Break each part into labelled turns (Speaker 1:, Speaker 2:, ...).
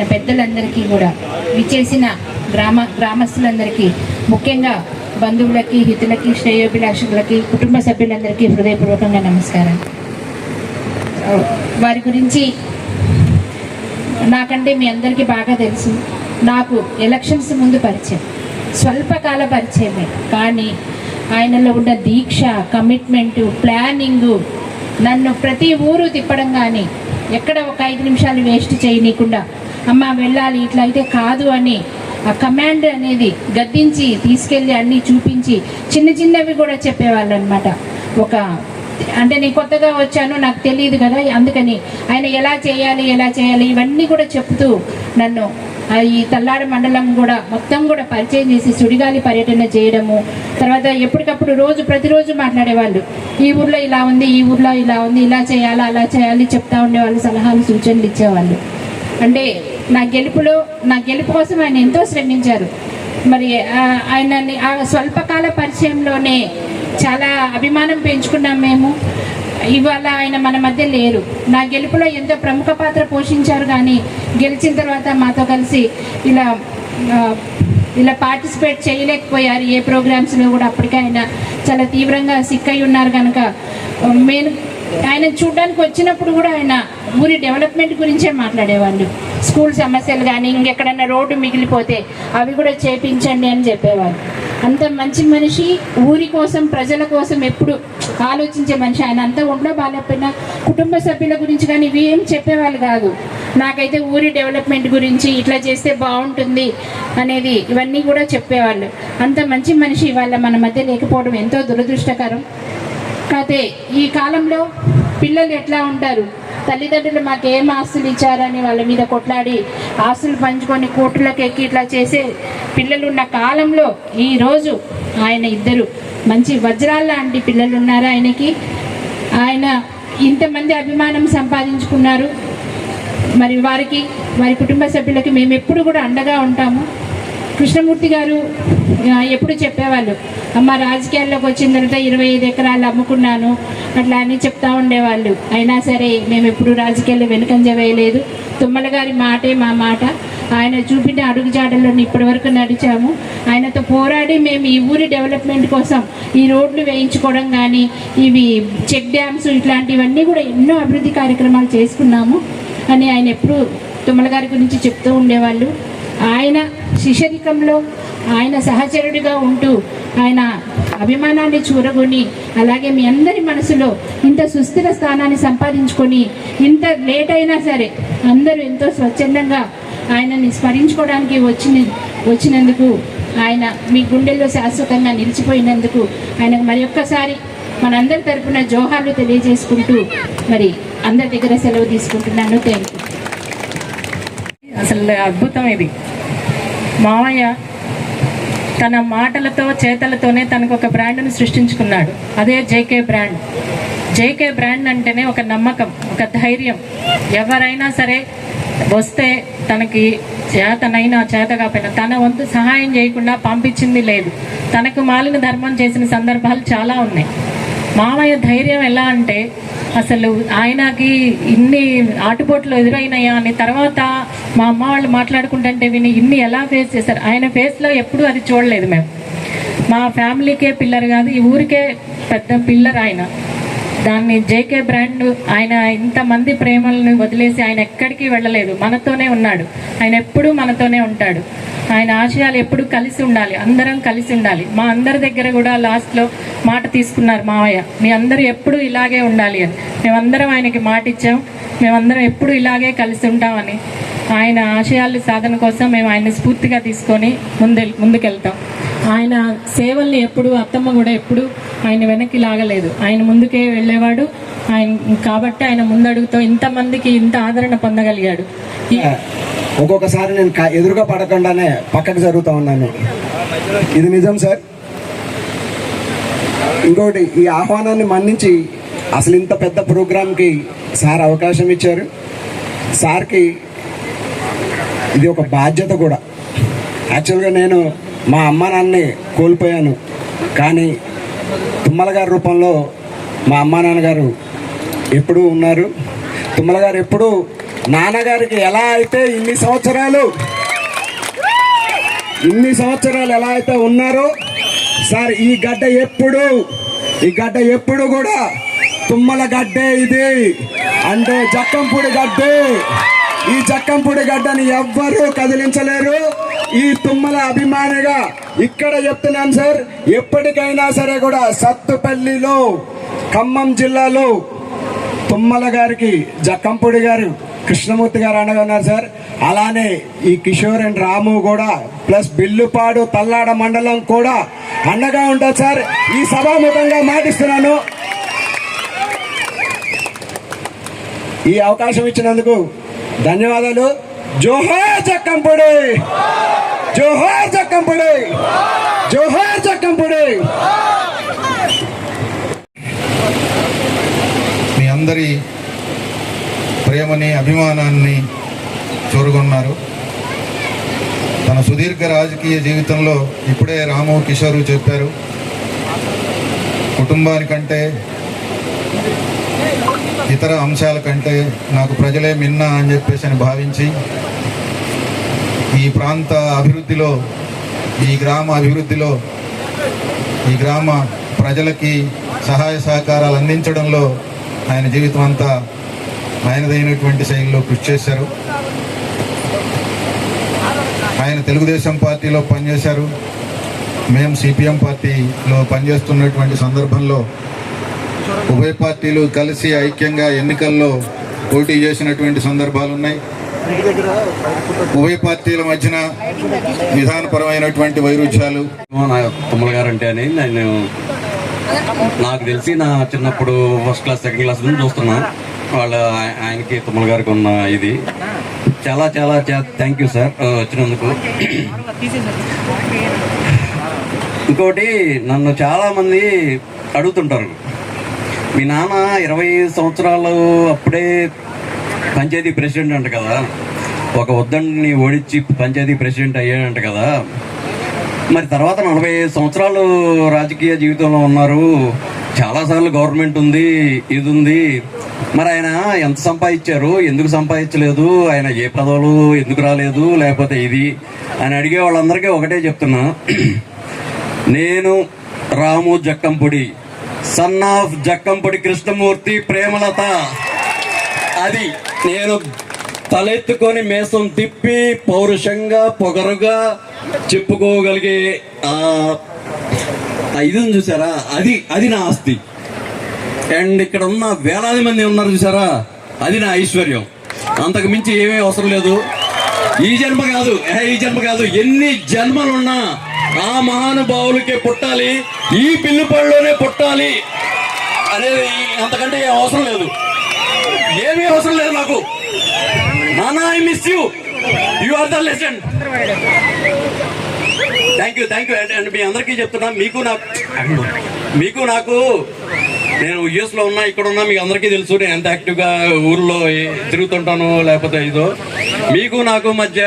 Speaker 1: విచ్చేసిన పెద్దలందరికీ కూడా విచ్చేసిన గ్రామ గ్రామస్తులందరికీ ముఖ్యంగా బంధువులకి హితులకి శ్రేయోభిలాషులకి కుటుంబ సభ్యులందరికీ హృదయపూర్వకంగా నమస్కారం. వారి గురించి నాకంటే మీ అందరికీ బాగా తెలుసు. నాకు ఎలక్షన్స్ ముందు పరిచయం స్వల్పకాల పరిచయమే. కానీ ఆయనలో ఉన్న దీక్ష కమిట్మెంటు ప్లానింగు నన్ను ప్రతి ఊరు తిప్పడం కానీ ఎక్కడ ఒక ఐదు నిమిషాలు వేస్ట్ చేయనీయకుండా అమ్మ వెళ్ళాలి ఇట్లా అయితే కాదు అని ఆ కమాండ్ అనేది గద్దించి తీసుకెళ్ళి అన్నీ చూపించి చిన్న చిన్నవి కూడా చెప్పేవాళ్ళు అనమాట ఒక అంటే నేను కొత్తగా వచ్చాను నాకు తెలియదు కదా అందుకని ఆయన ఎలా చేయాలి ఎలా చేయాలి ఇవన్నీ కూడా చెప్తూ నన్ను ఈ తల్లాడ మండలం కూడా మొత్తం కూడా పరిచయం చేసి సుడిగాలి పర్యటన చేయడము తర్వాత ఎప్పటికప్పుడు రోజు ప్రతిరోజు మాట్లాడేవాళ్ళు. ఈ ఊర్లో ఇలా ఉంది ఈ ఊర్లో ఇలా ఉంది ఇలా చేయాలి అలా చేయాలి చెప్తా ఉండేవాళ్ళు సలహాలు సూచనలు ఇచ్చేవాళ్ళు. అంటే నా గెలుపులో నా గెలుపు కోసం ఆయన ఎంతో శ్రమించారు. మరి ఆయన ఆయనని ఆ స్వల్పకాల పరిచయంలోనే చాలా అభిమానం పెంచుకున్నాం మేము. ఇవాళ ఆయన మన మధ్య లేరు. నా గెలుపులో ఎంతో ప్రముఖ పాత్ర పోషించారు కానీ గెలిచిన తర్వాత మాతో కలిసి ఇలా ఇలా పార్టిసిపేట్ చేయలేకపోయారు. ఏ ప్రోగ్రామ్స్లో కూడా అప్పటికే ఆయన చాలా తీవ్రంగా సిక్ అయి ఉన్నారు కనుక నేను ఆయన చూడడానికి వచ్చినప్పుడు కూడా ఆయన ఊరి డెవలప్మెంట్ గురించే మాట్లాడేవాళ్ళు. స్కూల్ సమస్యలు కానీ ఇంకెక్కడన్నా రోడ్డు మిగిలిపోతే అవి కూడా చేపించండి అని చెప్పేవారు. అంత మంచి మనిషి ఊరి కోసం ప్రజల కోసం ఎప్పుడు ఆలోచించే మనిషి. ఆయన అంతా ఉండో బాగాలేకపోయినా కుటుంబ సభ్యుల గురించి కానీ ఇవి ఏం చెప్పేవాళ్ళు కాదు. నాకైతే ఊరి డెవలప్మెంట్ గురించి ఇట్లా చేస్తే బాగుంటుంది అనేది ఇవన్నీ కూడా చెప్పేవాళ్ళు. అంత మంచి మనిషి వాళ్ళ మన మధ్య లేకపోవడం ఎంతో దురదృష్టకరం. కాకపోతే ఈ కాలంలో పిల్లలు ఎట్లా ఉంటారు? తల్లిదండ్రులు మాకు ఏం ఆస్తులు ఇచ్చారని వాళ్ళ మీద కొట్లాడి ఆస్తులు పంచుకొని కోర్టులకు ఎక్కి ఇట్లా చేసే పిల్లలున్న కాలంలో ఈరోజు ఆయన ఇద్దరు మంచి వజ్రాల లాంటి పిల్లలు ఉన్నారు ఆయనకి. ఆయన ఇంతమంది అభిమానం సంపాదించుకున్నారు. మరి వారికి వారి కుటుంబ సభ్యులకి మేము ఎప్పుడు కూడా అండగా ఉంటాము. కృష్ణమూర్తి గారు ఎప్పుడు చెప్పేవాళ్ళు అమ్మ రాజకీయాల్లోకి వచ్చిన తర్వాత ఇరవై ఐదు ఎకరాలు అమ్ముకున్నాను అట్లా అని చెప్తా ఉండేవాళ్ళు. అయినా సరే మేము ఎప్పుడు రాజకీయాల్లో వెనుకంజ వేయలేదు. తుమ్మల గారి మాటే మా మాట. ఆయన చూపిన అడుగుజాడల్లో ఇప్పటి వరకు నడిచాము. ఆయనతో పోరాడి మేము ఈ ఊరి డెవలప్మెంట్ కోసం ఈ రోడ్లు వేయించుకోవడం కానీ ఇవి చెక్ డ్యామ్స్ ఇట్లాంటివన్నీ కూడా ఎన్నో అభివృద్ధి కార్యక్రమాలు చేసుకున్నాము అని ఆయన ఎప్పుడు తుమ్మల గారి గురించి చెప్తూ ఉండేవాళ్ళు. ఆయన శిష్యరికంలో ఆయన సహచరుడిగా ఉంటూ ఆయన అభిమానాన్ని చూరగొని అలాగే మీ అందరి మనసులో ఇంత సుస్థిర స్థానాన్ని సంపాదించుకొని ఇంత లేట్ అయినా సరే అందరూ ఎంతో స్వచ్ఛందంగా ఆయనని స్మరించుకోవడానికి వచ్చిన వచ్చినందుకు ఆయన మీ గుండెల్లో శాశ్వతంగా నిలిచిపోయినందుకు ఆయనకు మరి ఒక్కసారి మనందరి తరపున జోహార్లు తెలియజేసుకుంటూ మరి అందరి దగ్గర సెలవు తీసుకుంటున్నాను. థ్యాంక్ యూ
Speaker 2: అసలు అద్భుతం ఇది. మావయ్య తన మాటలతో చేతలతోనే తనకు ఒక బ్రాండ్ను సృష్టించుకున్నాడు. అదే జేకే బ్రాండ్. జేకే బ్రాండ్ అంటేనే ఒక నమ్మకం ఒక ధైర్యం. ఎవరైనా సరే వస్తే తనకి చేతనైనా చేత కాకపోయినా తన వంతు సహాయం చేయకుండా పంపించింది లేదు. తనకు మాలిన ధర్మం చేసిన సందర్భాలు చాలా ఉన్నాయి. మామయ్య ధైర్యం ఎలా అంటే అసలు ఆయనకి ఇన్ని ఆటుపోట్లు ఎదురైనాయా అని తర్వాత మా అమ్మ వాళ్ళు మాట్లాడుకుంటుంటే విని ఇన్ని ఎలా ఫేస్ చేశారు? ఆయన ఫేస్లో ఎప్పుడూ అది చూడలేదు మేము. మా ఫ్యామిలీకే పిల్లర్ కాదు ఈ ఊరికే పెద్ద పిల్లర్ ఆయన దాన్ని జేకే బ్రాండ్ ఆయన ఇంతమంది ప్రేమలను వదిలేసి ఆయన ఎక్కడికి వెళ్ళలేదు. మనతోనే ఉన్నాడు. ఆయన ఎప్పుడూ మనతోనే ఉంటాడు. ఆయన ఆశయాలు ఎప్పుడు కలిసి ఉండాలి. అందరం కలిసి ఉండాలి. మా అందరి దగ్గర కూడా లాస్ట్లో మాట తీసుకున్నారు మావయ్య. మీ అందరూ ఎప్పుడు ఇలాగే ఉండాలి అని. మేమందరం ఆయనకి మాట ఇచ్చాం. మేమందరం ఎప్పుడు ఇలాగే కలిసి ఉంటామని ఆయన ఆశయాలు సాధన కోసం మేము ఆయన స్ఫూర్తిగా తీసుకొని ముందు ముందుకెళ్తాం. ఆయన సేవల్ని ఎప్పుడు అత్తమ్మ కూడా ఎప్పుడు ఆయన వెనక్కి లాగలేదు. ఆయన ముందుకే వెళ్ళేవాడు. ఆయన కాబట్టి ఆయన ముందడుగుతో ఇంతమందికి ఇంత ఆదరణ పొందగలిగాడు.
Speaker 3: ఒక్కొక్కసారి నేను కా- ఎదురుగా పడకుండానే పక్కకు జరుగుతూ ఉన్నాను. ఇది నిజం సార్? ఇంకోటి ఈ ఆహ్వానాన్ని మన్నించి అసలు ఇంత పెద్ద ప్రోగ్రామ్కి సార్ అవకాశం ఇచ్చారు. సార్కి ఇది ఒక బాధ్యత కూడా. యాక్చువల్గా నేను మా అమ్మ నాన్నని కోల్పోయాను. కానీ తుమ్మల గారి రూపంలో మా అమ్మ నాన్నగారు ఎప్పుడూ ఉన్నారు. తుమ్మల గారు ఎప్పుడు నాన్నగారికి ఎలా అయితే ఇన్ని సంవత్సరాలు ఇన్ని సంవత్సరాలు ఎలా అయితే ఉన్నారో సార్ ఈ గడ్డ ఎప్పుడు ఈ గడ్డ ఎప్పుడు కూడా తుమ్మల గడ్డే ఇది. అంటే జక్కంపూడి గడ్డే. ఈ జక్కంపూడి గడ్డని ఎవ్వరూ కదిలించలేరు. ఈ తుమ్మల అభిమానిగా ఇక్కడ చెప్తున్నాను సార్ ఎప్పటికైనా సరే కూడా సత్తుపల్లిలో ఖమ్మం జిల్లాలో తుమ్మల గారికి జక్కంపూడి గారు కృష్ణమూర్తి గారు అండగా ఉన్నారు సార్. అలానే ఈ కిషోర్ అండ్ రాము కూడా ప్లస్ బిల్లుపాడు తల్లాడ మండలం కూడా అండగా ఉంటుంది సార్. ఈ సభాముఖంగా మాటిస్తున్నాను. ఈ అవకాశం ఇచ్చినందుకు ధన్యవాదాలు. జోహార్ జక్కంపూడి జోహార్ జక్కంపూడి జోహార్ జక్కంపూడి
Speaker 4: మీ అందరి ప్రేమని అభిమానాన్ని చూరుకున్నారు తన సుదీర్ఘ రాజకీయ జీవితంలో ఇప్పుడే రాము కిషోర్ చెప్పారు. కుటుంబానికంటే ఇతర అంశాల కంటే నాకు ప్రజలే మిన్న అని చెప్పేసి అని భావించి ఈ ప్రాంత అభివృద్ధిలో ఈ గ్రామ అభివృద్ధిలో ఈ గ్రామ ప్రజలకి సహాయ సహకారాలు అందించడంలో ఆయన జీవితం అంతా ఆయనదైనటువంటి శైలిలో కృషి చేశారు. ఆయన తెలుగుదేశం పార్టీలో పనిచేశారు. మేము సిపిఎం పార్టీలో పనిచేస్తున్నటువంటి సందర్భంలో ఉభయ పార్టీలు కలిసి ఐక్యంగా ఎన్నికల్లో పోటీ చేసినటువంటి సందర్భాలు ఉన్నాయి. ఉభయ పార్టీల మధ్యన విధానపరమైనటువంటి వైరుధ్యాలు.
Speaker 5: నా తుమ్మల గారు అంటే అని నేను నాకు తెలిసి నా చిన్నప్పుడు ఫస్ట్ క్లాస్ సెకండ్ క్లాస్ నుంచి చూస్తున్నా. వాళ్ళ ఆయనకి తుమ్మల గారికి ఉన్న ఇది. చాలా చాలా థ్యాంక్ యూ సార్ వచ్చినందుకు. ఇంకోటి నన్ను చాలామంది అడుగుతుంటారు. మీ నాన్న ఇరవై సంవత్సరాలు అప్పుడే పంచాయతీ ప్రెసిడెంట్ అంట కదా. ఒక వద్దని ఓడించి పంచాయతీ ప్రెసిడెంట్ అయ్యాడంట కదా. మరి తర్వాత నలభై సంవత్సరాలు రాజకీయ జీవితంలో ఉన్నారు. చాలాసార్లు గవర్నమెంట్ ఉంది ఇది ఉంది. మరి ఆయన ఎంత సంపాదించారు ఎందుకు సంపాదించలేదు ఆయన ఏ పదవులు ఎందుకు రాలేదు లేకపోతే ఇది అని అడిగే వాళ్ళందరికీ ఒకటే చెప్తున్నా. నేను రాము జక్కంపొడి సన్ ఆఫ్ జక్కంపొడి కృష్ణమూర్తి ప్రేమలత అది నేను తలెత్తుకొని మేసం తిప్పి పౌరుషంగా పొగరుగా చెప్పుకోగలిగే ఇది చూసారా? అది అది నా ఆస్తి. అండ్ ఇక్కడ ఉన్న వేలాది మంది ఉన్నారు చూసారా? అది నా ఐశ్వర్యం. అంతకు మించి ఏమీ అవసరం లేదు. ఈ జన్మ కాదు. ఏ, ఈ జన్మ కాదు. ఎన్ని జన్మలున్నా ఆ మహానుభావులకే పుట్టాలి. ఈ పిల్లిపళ్ళలోనే పుట్టాలి అనేది అంతకంటే ఏం అవసరం లేదు. ఏమీ అవసరం లేదు నాకు. నానా I miss you you are the legend thank you thank you and మీ అందరికీ చెప్తున్నా మీకు నాకు మీకు నాకు నేను యుఎస్లో ఉన్నా ఇక్కడ ఉన్నా మీకు అందరికీ తెలుసు. నేను ఎంత యాక్టివ్గా ఊర్లో తిరుగుతుంటాను లేకపోతే ఇదో. మీకు నాకు మధ్య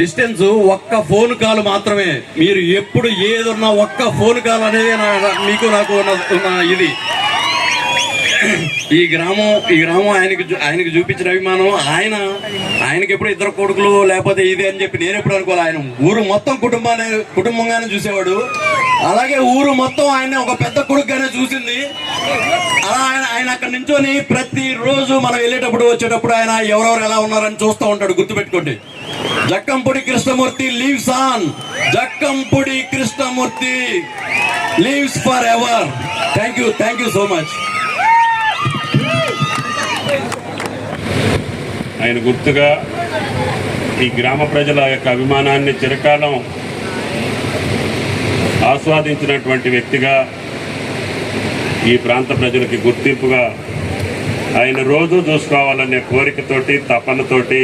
Speaker 5: డిస్టెన్స్ ఒక్క ఫోన్ కాల్ మాత్రమే. మీరు ఎప్పుడు ఏదున్నా ఒక్క ఫోన్ కాల్ అనేది నా- మీకు నాకు ఇది. ఈ గ్రామం ఈ గ్రామం ఆయనకి ఆయనకి చూపించిన అభిమానం ఆయన ఆయనకి ఎప్పుడు ఇద్దరు కొడుకులు లేకపోతే ఇది అని చెప్పి నేను ఎప్పుడు అనుకోవాలి ఆయన ఊరు మొత్తం కుటుంబాన్ని కుటుంబంగానే చూసేవాడు. అలాగే ఊరు మొత్తం ఆయన ఒక పెద్ద కొడుకుగానే చూసింది. అలా ఆయన ఆయన అక్కడ నించొని ప్రతిరోజు మనం వెళ్ళేటప్పుడు వచ్చేటప్పుడు ఆయన ఎవరెవరు ఎలా ఉన్నారని చూస్తూ ఉంటాడు గుర్తుపెట్టుకోండి. Jakkampudi Krishnamurthy lives on. Jakkampudi Krishnamurthy lives forever. Thank you thank you so much
Speaker 6: ఆయన గుర్తుగా ఈ గ్రామ ప్రజల యొక్క అభిమానాన్ని చిరకాలం ఆస్వాదించినటువంటి వ్యక్తిగా ఈ ప్రాంత ప్రజలకి గుర్తింపుగా ఆయన రోజు చూసుకోవాలనే కోరికతోటి తపనతోటి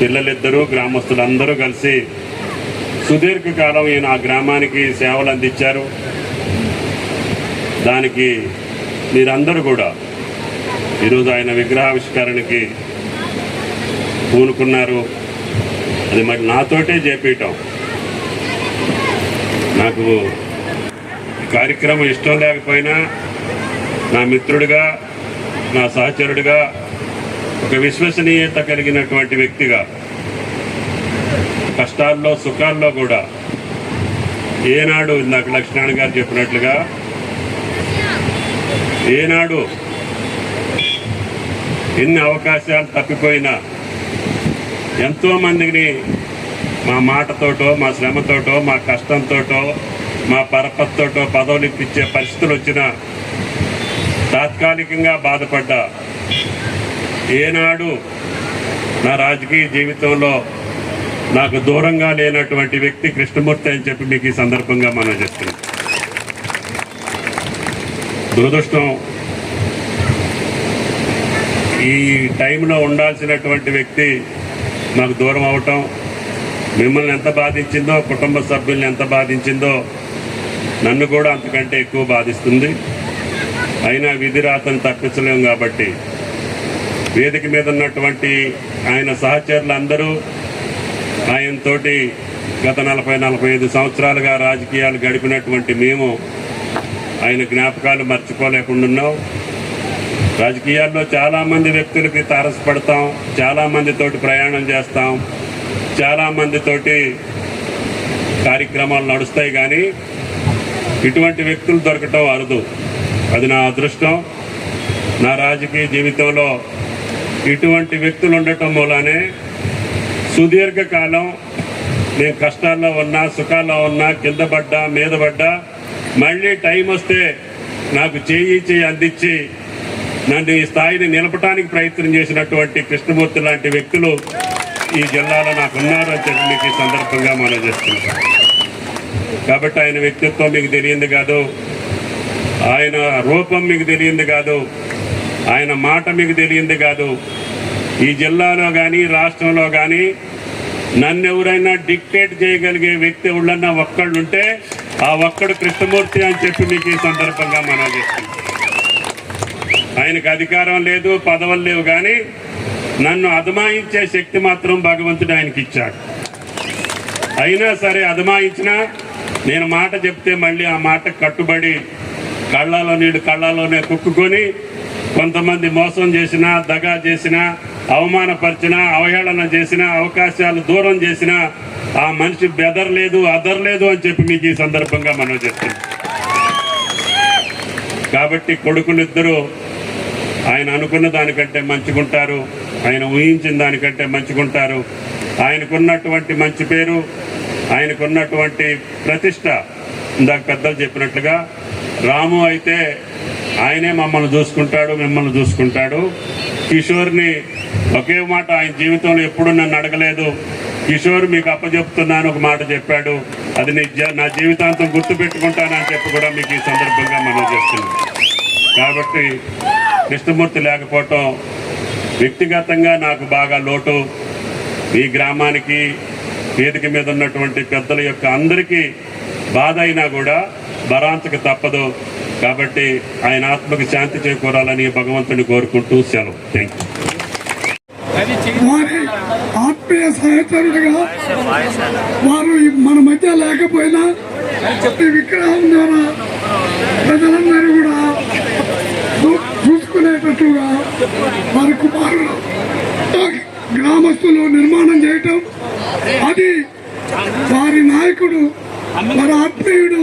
Speaker 6: పిల్లలిద్దరూ గ్రామస్తులందరూ కలిసి సుదీర్ఘకాలం ఈయన ఆ గ్రామానికి సేవలు అందించారు. దానికి మీరందరూ కూడా ఈరోజు ఆయన విగ్రహావిష్కరణకి పూనుకున్నారు. అది మరి నాతోటే చేపించటం నాకు కార్యక్రమం ఇష్టం లేకపోయినా నా మిత్రుడిగా నా సహచరుడిగా ఒక విశ్వసనీయత కలిగినటువంటి వ్యక్తిగా కష్టాల్లో సుఖాల్లో కూడా ఏనాడు ఇందాక లక్ష్మణ్ గారు చెప్పినట్లుగా ఏనాడు ఎన్ని అవకాశాలు తప్పిపోయినా ఎంతోమందిని మా మాటతోటో మా శ్రమతోటో మా కష్టంతోటో మా పరపతితోటో పదవులు ఇప్పించే పరిస్థితులు వచ్చినా తాత్కాలికంగా బాధపడ్డా. ఏనాడు నా రాజకీయ జీవితంలో నాకు దూరంగా లేనటువంటి వ్యక్తి కృష్ణమూర్తి అని చెప్పి మీకు ఈ సందర్భంగా మనం చెప్తున్నాం. దురదృష్టం. ఈ టైంలో ఉండాల్సినటువంటి వ్యక్తి నాకు దూరం అవటం మిమ్మల్ని ఎంత బాధించిందో కుటుంబ సభ్యుల్ని ఎంత బాధించిందో నన్ను కూడా అంతకంటే ఎక్కువ బాధిస్తుంది. అయినా విధి రాతను తప్పించలేం కాబట్టి. వేదిక మీద ఉన్నటువంటి ఆయన సహచరులు అందరూ ఆయనతోటి గత నలభై నలభై ఐదు సంవత్సరాలుగా రాజకీయాలు గడిపినటువంటి మేము ఆయన జ్ఞాపకాలు మర్చిపోలేకుండా ఉన్నాం రాజకీయాల్లో చాలామంది వ్యక్తులకి తారసపడతాం చాలామందితోటి ప్రయాణం చేస్తాం చాలా మందితోటి కార్యక్రమాలు నడుస్తాయి కానీ ఇటువంటి వ్యక్తులు దొరకటం అరుదు. అది నా అదృష్టం. నా రాజకీయ జీవితంలో ఇటువంటి వ్యక్తులు ఉండటం మూలానే సుదీర్ఘకాలం నేను కష్టాల్లో ఉన్నా సుఖాల్లో ఉన్నా కింద పడ్డా మీద పడ్డా మళ్ళీ టైం వస్తే నాకు చేయి చేయి అందించి నన్ను ఈ స్థాయిని నిలపడానికి ప్రయత్నం చేసినటువంటి కృష్ణమూర్తి లాంటి వ్యక్తులు ఈ జిల్లాలో నాకు ఉన్నారని చెప్పి మీకు ఈ సందర్భంగా మనం చేస్తున్నాం. కాబట్టి ఆయన వ్యక్తిత్వం మీకు తెలియంది కాదు. ఆయన రూపం మీకు తెలియంది కాదు. ఆయన మాట మీకు తెలియంది కాదు. ఈ జిల్లాలో కానీ రాష్ట్రంలో కానీ నన్ను ఎవరైనా డిక్టేట్ చేయగలిగే వ్యక్తి ఎవడన్నా ఒక్కళ్ళు ఉంటే ఆ ఒక్కడు కృష్ణమూర్తి అని చెప్పి మీకు ఈ సందర్భంగా మనం చేస్తాం ఆయనకు అధికారం లేదు పదవులు లేవు కానీ నన్ను అదమాయించే శక్తి మాత్రం భగవంతుడు ఆయనకి ఇచ్చాడు. అయినా సరే అదమాయించినా నేను మాట చెప్తే మళ్ళీ ఆ మాట కట్టుబడి కళ్ళలో నీడు కళ్ళలోనే కుక్కుకొని కొంతమంది మోసం చేసినా దగా చేసినా అవమానపరిచినా అవహేళన చేసినా అవకాశాలు దూరం చేసినా ఆ మనిషి బెదరలేదు అదరలేదు అని చెప్పి మీకు ఈ సందర్భంగా మనం చెప్తున్నాం కాబట్టి కొడుకులిద్దరూ ఆయన అనుకున్న దానికంటే మంచిగుంటారు ఆయన ఊహించిన దానికంటే మంచిగుంటారు. ఆయనకున్నటువంటి మంచి పేరు ఆయనకున్నటువంటి ప్రతిష్ట ఇందాక పెద్దలు చెప్పినట్లుగా రాము అయితే ఆయనే మమ్మల్ని చూసుకుంటాడు మిమ్మల్ని చూసుకుంటాడు. కిషోర్ని ఒకే మాట ఆయన జీవితంలో ఎప్పుడు నన్ను అడగలేదు. కిషోర్ మీకు అప్పచెప్తున్నాను ఒక మాట చెప్పాడు. అది నీ జ- నా జీవితాంతం గుర్తుపెట్టుకుంటానని చెప్పి కూడా మీకు ఈ సందర్భంగా మనం చెప్తున్నాం కాబట్టి కృష్ణమూర్తి లేకపోవటం వ్యక్తిగతంగా నాకు బాగా లోటు. ఈ గ్రామానికి వేదిక మీద ఉన్నటువంటి పెద్దల యొక్క అందరికీ బాధ అయినా కూడా భరాంతకు తప్పదు. కాబట్టి ఆయన ఆత్మకు శాంతి చేకూరాలని భగవంతుని కోరుకుంటూ సెలవు. థ్యాంక్ యూ
Speaker 7: వారి ఆత్మీయ సహచరుడిగా వారు మన మధ్య లేకపోయినా ఈ విగ్రహం ద్వారా ప్రజలందరూ కూడా చూ- చూసుకునేటట్లుగా వారి కుమారుడు గ్రామస్తులు నిర్మాణం చేయటం. అది వారి నాయకుడు వారి ఆత్మీయుడు